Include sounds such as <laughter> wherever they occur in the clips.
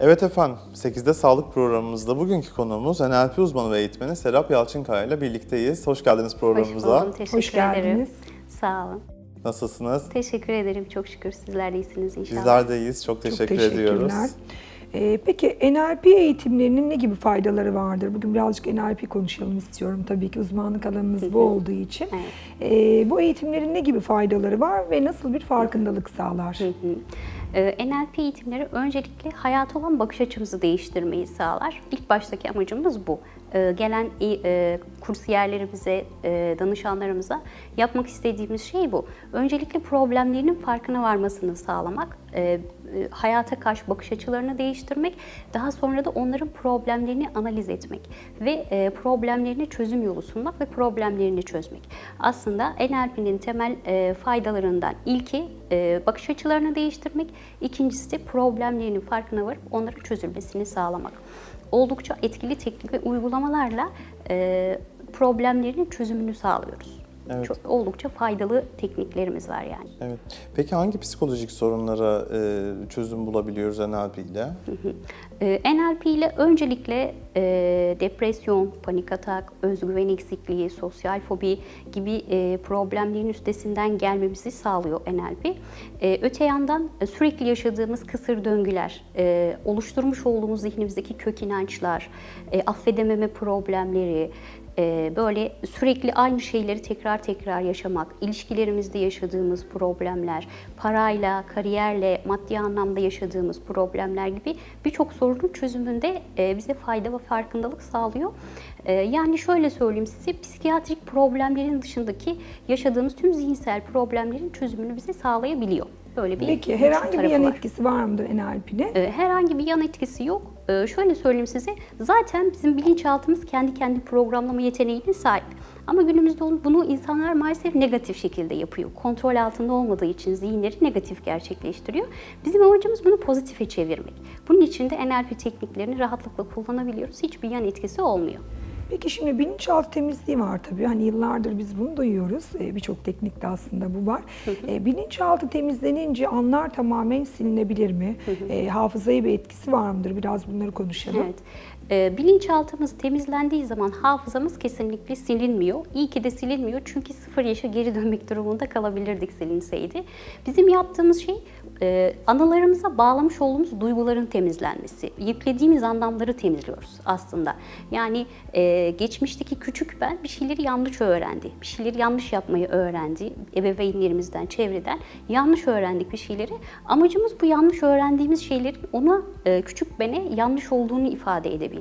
Evet efendim, 8'de sağlık programımızda bugünkü konuğumuz NLP uzmanı ve eğitmeni Serap Yalçınkaya ile birlikteyiz. Hoş geldiniz Hoş programımıza. buldum, teşekkür Hoş geldiniz. ederim. Sağ olun. Nasılsınız? Teşekkür ederim, çok şükür sizler de iyisiniz inşallah. Bizler de iyiyiz. Çok Çok teşekkür teşekkürler. ediyoruz. Ee, peki NLP eğitimlerinin ne gibi faydaları vardır? Bugün birazcık NLP konuşalım istiyorum tabii ki uzmanlık alanınız bu olduğu için. Evet. Ee, bu eğitimlerin ne gibi faydaları var ve nasıl bir farkındalık sağlar? Hı. Ee, NLP eğitimleri öncelikle hayata olan bakış açımızı değiştirmeyi sağlar. İlk baştaki amacımız bu. Gelen e, kursiyerlerimize, e, danışanlarımıza yapmak istediğimiz şey bu. Öncelikle problemlerinin farkına varmasını sağlamak, hayata karşı bakış açılarını değiştirmek, daha sonra da onların problemlerini analiz etmek ve e, problemlerine çözüm yolu sunmak ve problemlerini çözmek. Aslında NLP'nin temel e, faydalarından ilki e, bakış açılarını değiştirmek, ikincisi de problemlerinin farkına varıp onların çözülmesini sağlamak. Oldukça etkili teknik ve uygulamalarla e, problemlerin çözümünü sağlıyoruz. Evet. Çok, oldukça faydalı tekniklerimiz var yani. Evet. Peki hangi psikolojik sorunlara e, çözüm bulabiliyoruz NLP ile? E, NLP ile öncelikle e, depresyon, panik atak, özgüven eksikliği, sosyal fobi gibi e, problemlerin üstesinden gelmemizi sağlıyor NLP. E, öte yandan e, sürekli yaşadığımız kısır döngüler, e, oluşturmuş olduğumuz zihnimizdeki kök inançlar, e, affedememe problemleri, e, böyle sürekli aynı şeyleri tekrar tekrar yaşamak, ilişkilerimizde yaşadığımız problemler, parayla, kariyerle, maddi anlamda yaşadığımız problemler gibi birçok sorunun çözümünde e, bize fayda ve farkındalık sağlıyor. E, Yani şöyle söyleyeyim size, psikiyatrik problemlerin dışındaki yaşadığımız tüm zihinsel problemlerin çözümünü bize sağlayabiliyor. Böyle bir Peki herhangi bir yan var. etkisi var mıdır NLP'nin? Ee, Herhangi bir yan etkisi yok. Ee, Şöyle söyleyeyim size, zaten bizim bilinçaltımız kendi kendi programlama yeteneğine sahip. Ama günümüzde bunu insanlar maalesef negatif şekilde yapıyor. Kontrol altında olmadığı için zihinleri negatif gerçekleştiriyor. Bizim amacımız bunu pozitife çevirmek. Bunun için de NLP tekniklerini rahatlıkla kullanabiliyoruz. Hiçbir yan etkisi olmuyor. Peki şimdi bilinçaltı temizliği var tabii. Hani yıllardır biz bunu duyuyoruz. Ee, Birçok teknikte aslında bu var. Ee, bilinçaltı temizlenince anlar tamamen silinebilir mi? Ee, hafızaya bir etkisi var mıdır? Biraz bunları konuşalım. Evet. Ee, bilinçaltımız temizlendiği zaman hafızamız kesinlikle silinmiyor. İyi ki de silinmiyor çünkü sıfır yaşa geri dönmek <laughs> durumunda kalabilirdik silinseydi. Bizim yaptığımız şey e, anılarımıza bağlamış olduğumuz duyguların temizlenmesi. Yüklediğimiz anlamları temizliyoruz aslında. Yani e, geçmişteki küçük ben bir şeyleri yanlış öğrendi. Bir şeyleri yanlış yapmayı öğrendi. Ebeveynlerimizden, çevreden yanlış öğrendik bir şeyleri. Amacımız bu yanlış öğrendiğimiz şeylerin ona e, küçük bene yanlış olduğunu ifade edebilmek.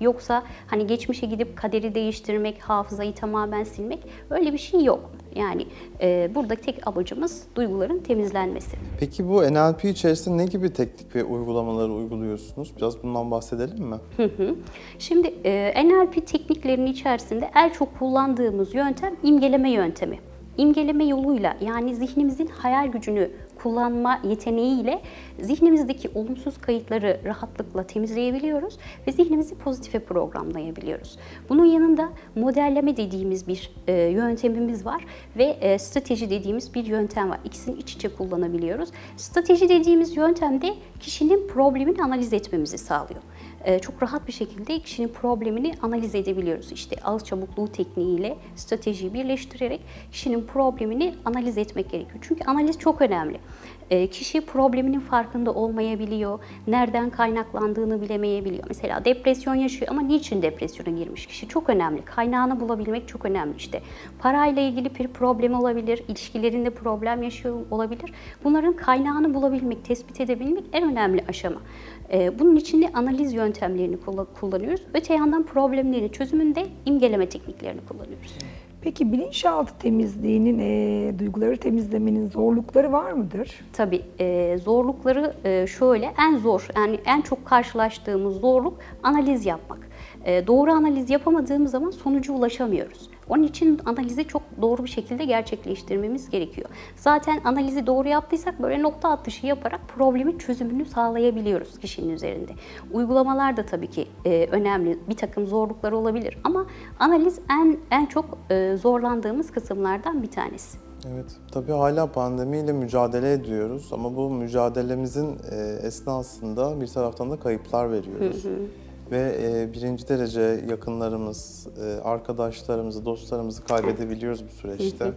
Yoksa hani geçmişe gidip kaderi değiştirmek, hafızayı tamamen silmek öyle bir şey yok. Yani e, burada tek amacımız duyguların temizlenmesi. Peki bu NLP içerisinde ne gibi teknik ve uygulamaları uyguluyorsunuz? Biraz bundan bahsedelim mi? Hı hı. Şimdi e, NLP tekniklerinin içerisinde en çok kullandığımız yöntem imgeleme yöntemi. İmgeleme yoluyla yani zihnimizin hayal gücünü kullanma yeteneğiyle zihnimizdeki olumsuz kayıtları rahatlıkla temizleyebiliyoruz ve zihnimizi pozitife programlayabiliyoruz. Bunun yanında modelleme dediğimiz bir e, yöntemimiz var ve e, strateji dediğimiz bir yöntem var. İkisini iç içe kullanabiliyoruz. Strateji dediğimiz yöntemde kişinin problemini analiz etmemizi sağlıyor çok rahat bir şekilde kişinin problemini analiz edebiliyoruz. İşte ağız çabukluğu tekniğiyle stratejiyi birleştirerek kişinin problemini analiz etmek gerekiyor. Çünkü analiz çok önemli. E, Kişi probleminin farkında olmayabiliyor, nereden kaynaklandığını bilemeyebiliyor. Mesela depresyon yaşıyor ama niçin depresyona girmiş kişi? Çok önemli. Kaynağını bulabilmek çok önemli işte. Parayla ilgili bir problem olabilir, ilişkilerinde problem yaşıyor olabilir. Bunların kaynağını bulabilmek, tespit edebilmek en önemli aşama. Ee, Bunun için de analiz yöntemlerini kulla- kullanıyoruz. Öte yandan problemlerin çözümünde imgeleme tekniklerini kullanıyoruz. Peki bilinçaltı temizliğinin, e, duyguları temizlemenin zorlukları var mıdır? Tabii e, zorlukları e, şöyle, en zor, yani en çok karşılaştığımız zorluk analiz yapmak. E, doğru analiz yapamadığımız zaman sonuca ulaşamıyoruz. Onun için analizi çok doğru bir şekilde gerçekleştirmemiz gerekiyor. Zaten analizi doğru yaptıysak böyle nokta atışı yaparak problemin çözümünü sağlayabiliyoruz kişinin üzerinde. Uygulamalar da tabii ki e, önemli. Bir takım zorluklar olabilir ama analiz en en çok e, zorlandığımız kısımlardan bir tanesi. Evet, tabii hala pandemiyle mücadele ediyoruz ama bu mücadelemizin e, esnasında bir taraftan da kayıplar veriyoruz. Ve e, birinci derece yakınlarımız, e, arkadaşlarımızı, dostlarımızı kaybedebiliyoruz bu süreçte.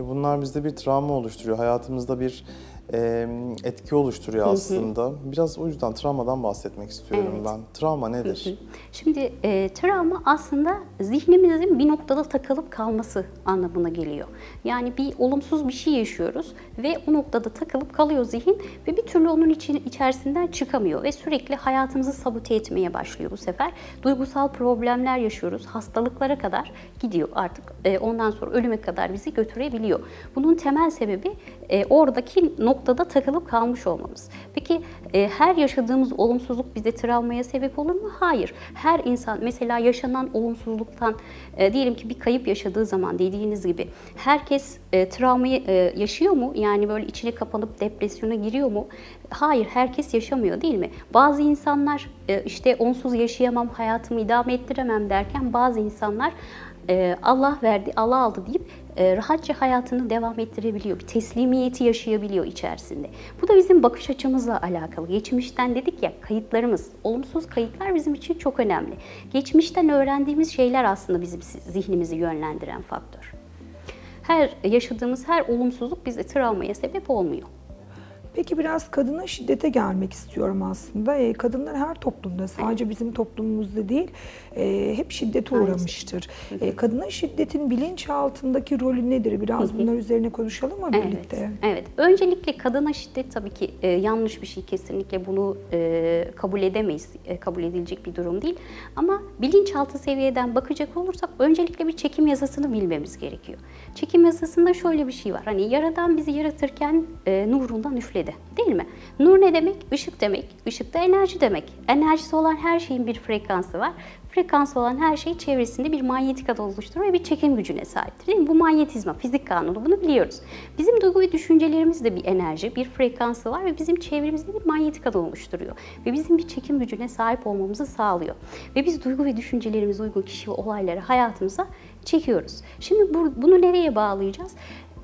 Ve bunlar bizde bir travma oluşturuyor, hayatımızda bir e, etki oluşturuyor aslında. Biraz o yüzden travmadan bahsetmek istiyorum Evet. ben. Travma nedir? Şimdi e, travma aslında zihnimizin bir noktada takılıp kalması anlamına geliyor. Yani bir olumsuz bir şey yaşıyoruz ve o noktada takılıp kalıyor zihin ve bir türlü onun için, içerisinden çıkamıyor ve sürekli hayatımızı sabote etmeye başlıyor bu sefer. Duygusal problemler yaşıyoruz, hastalıklara kadar gidiyor artık. E, ondan sonra ölüme kadar bizi götürebiliyor. Bunun temel sebebi e, oradaki noktada takılıp kalmış olmamız. Peki e, her yaşadığımız olumsuzluk bize travmaya sebep olur mu? Hayır. Her insan mesela yaşanan olumsuzluktan e, diyelim ki bir kayıp yaşadığı zaman dediğiniz gibi herkes e, travmayı e, yaşıyor mu? Yani böyle içine kapanıp depresyona giriyor mu? Hayır, herkes yaşamıyor değil mi? Bazı insanlar e, işte onsuz yaşayamam, hayatımı idame ettiremem derken bazı insanlar Allah verdi, Allah aldı deyip e, rahatça hayatını devam ettirebiliyor. Bir teslimiyeti yaşayabiliyor içerisinde. Bu da bizim bakış açımızla alakalı. Geçmişten dedik ya kayıtlarımız, olumsuz kayıtlar bizim için çok önemli. Geçmişten öğrendiğimiz şeyler aslında bizim zihnimizi yönlendiren faktör. Her yaşadığımız her olumsuzluk bize travmaya sebep olmuyor. Peki biraz kadına şiddete gelmek istiyorum aslında. E, kadınlar her toplumda, sadece bizim toplumumuzda değil, e, hep şiddete uğramıştır. E, kadına şiddetin bilinçaltındaki rolü nedir? Biraz bunlar üzerine konuşalım mı birlikte? Evet, evet. Öncelikle kadına şiddet tabii ki e, yanlış bir şey. Kesinlikle bunu e, kabul edemeyiz. E, kabul edilecek bir durum değil. Ama bilinçaltı seviyeden bakacak olursak öncelikle bir çekim yasasını bilmemiz gerekiyor. Çekim yasasında şöyle bir şey var. Hani yaradan bizi yaratırken e, nurundan üfledi. Değil mi? Nur ne demek? Işık demek. Işık da enerji demek. Enerjisi olan her şeyin bir frekansı var. Frekans olan her şey çevresinde bir manyetik alan oluşturur ve bir çekim gücüne sahiptir. Değil mi? Bu manyetizma, fizik kanunu bunu biliyoruz. Bizim duygu ve düşüncelerimiz de bir enerji, bir frekansı var ve bizim çevremizde bir manyetik alan oluşturuyor. Ve bizim bir çekim gücüne sahip olmamızı sağlıyor. Ve biz duygu ve düşüncelerimiz uygun kişi ve olayları hayatımıza çekiyoruz. Şimdi bu, bunu nereye bağlayacağız?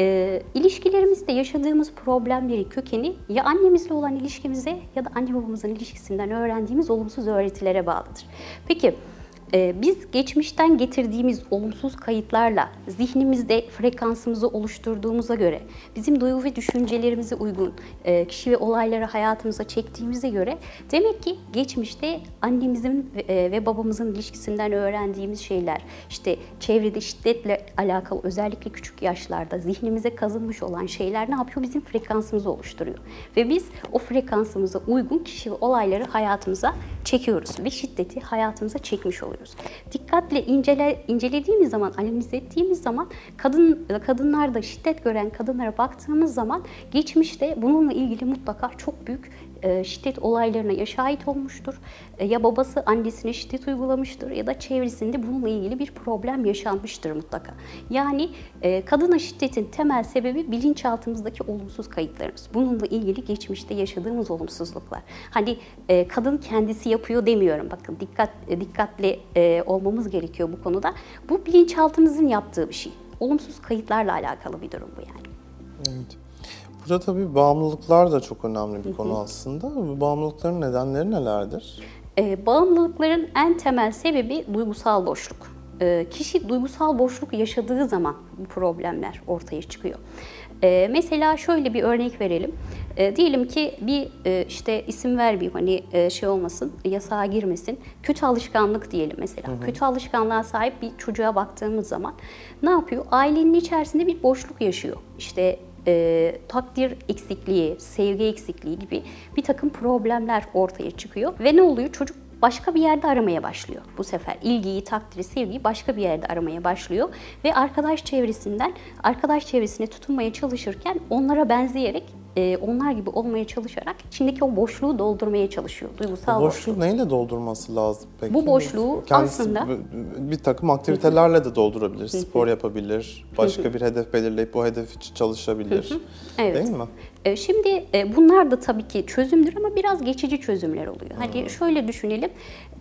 E, ilişkilerimizde yaşadığımız problemleri kökeni ya annemizle olan ilişkimize ya da anne babamızın ilişkisinden öğrendiğimiz olumsuz öğretilere bağlıdır. Peki biz geçmişten getirdiğimiz olumsuz kayıtlarla zihnimizde frekansımızı oluşturduğumuza göre, bizim duygu ve düşüncelerimize uygun e, kişi ve olayları hayatımıza çektiğimize göre demek ki geçmişte annemizin e, ve babamızın ilişkisinden öğrendiğimiz şeyler, işte çevrede şiddetle alakalı özellikle küçük yaşlarda zihnimize kazınmış olan şeyler ne yapıyor? Bizim frekansımızı oluşturuyor. Ve biz o frekansımıza uygun kişi ve olayları hayatımıza çekiyoruz ve şiddeti hayatımıza çekmiş oluyoruz. Dikkatle incele, incelediğimiz zaman, analiz ettiğimiz zaman kadın kadınlarda şiddet gören kadınlara baktığımız zaman geçmişte bununla ilgili mutlaka çok büyük e, şiddet olaylarına ya şahit olmuştur, e, ya babası annesine şiddet uygulamıştır ya da çevresinde bununla ilgili bir problem yaşanmıştır mutlaka. Yani e, kadına şiddetin temel sebebi bilinçaltımızdaki olumsuz kayıtlarımız. Bununla ilgili geçmişte yaşadığımız olumsuzluklar. Hani kadın kendisi yapıyor demiyorum. Bakın dikkat dikkatli olmamız gerekiyor bu konuda. Bu bilinçaltımızın yaptığı bir şey. Olumsuz kayıtlarla alakalı bir durum bu yani. Evet. Burada tabii bağımlılıklar da çok önemli bir konu aslında. Bu bağımlılıkların nedenleri nelerdir? E, bağımlılıkların en temel sebebi duygusal boşluk. E, kişi duygusal boşluk yaşadığı zaman bu problemler ortaya çıkıyor. E, mesela şöyle bir örnek verelim. E, diyelim ki bir e, işte isim vermeyeyim hani e, şey olmasın, yasağa girmesin. Kötü alışkanlık diyelim mesela. Kötü alışkanlığa sahip bir çocuğa baktığımız zaman ne yapıyor? Ailenin içerisinde bir boşluk yaşıyor. İşte e, takdir eksikliği, sevgi eksikliği gibi bir takım problemler ortaya çıkıyor. Ve ne oluyor? Çocuk başka bir yerde aramaya başlıyor bu sefer. ilgiyi, takdiri, sevgiyi başka bir yerde aramaya başlıyor. Ve arkadaş çevresinden, arkadaş çevresine tutunmaya çalışırken onlara benzeyerek, e, onlar gibi olmaya çalışarak içindeki o boşluğu doldurmaya çalışıyor. Duygusal Bu boşluk. boşluğu neyle doldurması lazım peki? Bu boşluğu Kendisi aslında- bir- takım aktivitelerle de doldurabilir. Spor yapabilir, başka bir hedef belirleyip bu hedef için çalışabilir. Evet. Değil mi? E, Şimdi e, bunlar da tabii ki çözümdür ama biraz geçici çözümler oluyor. Hani şöyle düşünelim,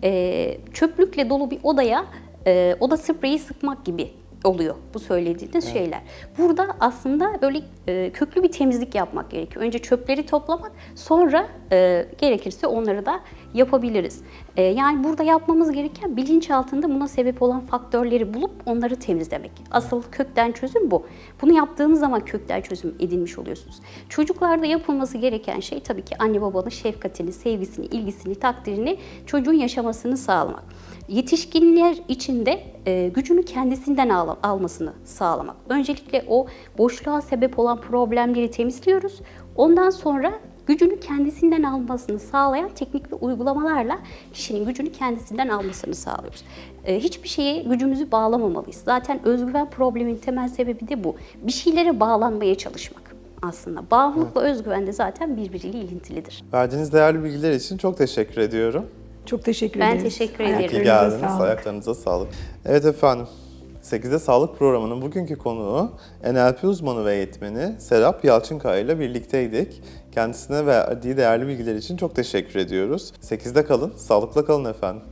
e, çöplükle dolu bir odaya e, oda spreyi sıkmak gibi oluyor bu söylediğiniz şeyler. Burada aslında böyle e, köklü bir temizlik yapmak gerekiyor. Önce çöpleri toplamak, sonra e, gerekirse onları da yapabiliriz. E, yani burada yapmamız gereken bilinç altında buna sebep olan faktörleri bulup onları temizlemek. Asıl kökten çözüm bu. Bunu yaptığınız zaman kökten çözüm edinmiş oluyorsunuz. Çocuklarda yapılması gereken şey tabii ki anne babanın şefkatini, sevgisini, ilgisini, takdirini çocuğun yaşamasını sağlamak. Yetişkinler için de e, gücünü kendisinden al- almasını sağlamak. Öncelikle o boşluğa sebep olan problemleri temizliyoruz. Ondan sonra gücünü kendisinden almasını sağlayan teknik ve uygulamalarla kişinin gücünü kendisinden almasını sağlıyoruz. E, hiçbir şeye gücümüzü bağlamamalıyız. Zaten özgüven probleminin temel sebebi de bu. Bir şeylere bağlanmaya çalışmak aslında. Bağımlılıkla özgüven de zaten birbiriyle ilintilidir. Verdiğiniz değerli bilgiler için çok teşekkür ediyorum. Çok teşekkür Ben ederiz. teşekkür İyi ederim. Ayaklarınıza geldiniz. sağlık. Ayaklarınıza sağlık. Evet efendim. 8'de Sağlık programının bugünkü konuğu NLP uzmanı ve eğitmeni Serap Yalçınkaya ile birlikteydik. Kendisine verdiği değerli bilgiler için çok teşekkür ediyoruz. 8'de kalın, sağlıkla kalın efendim.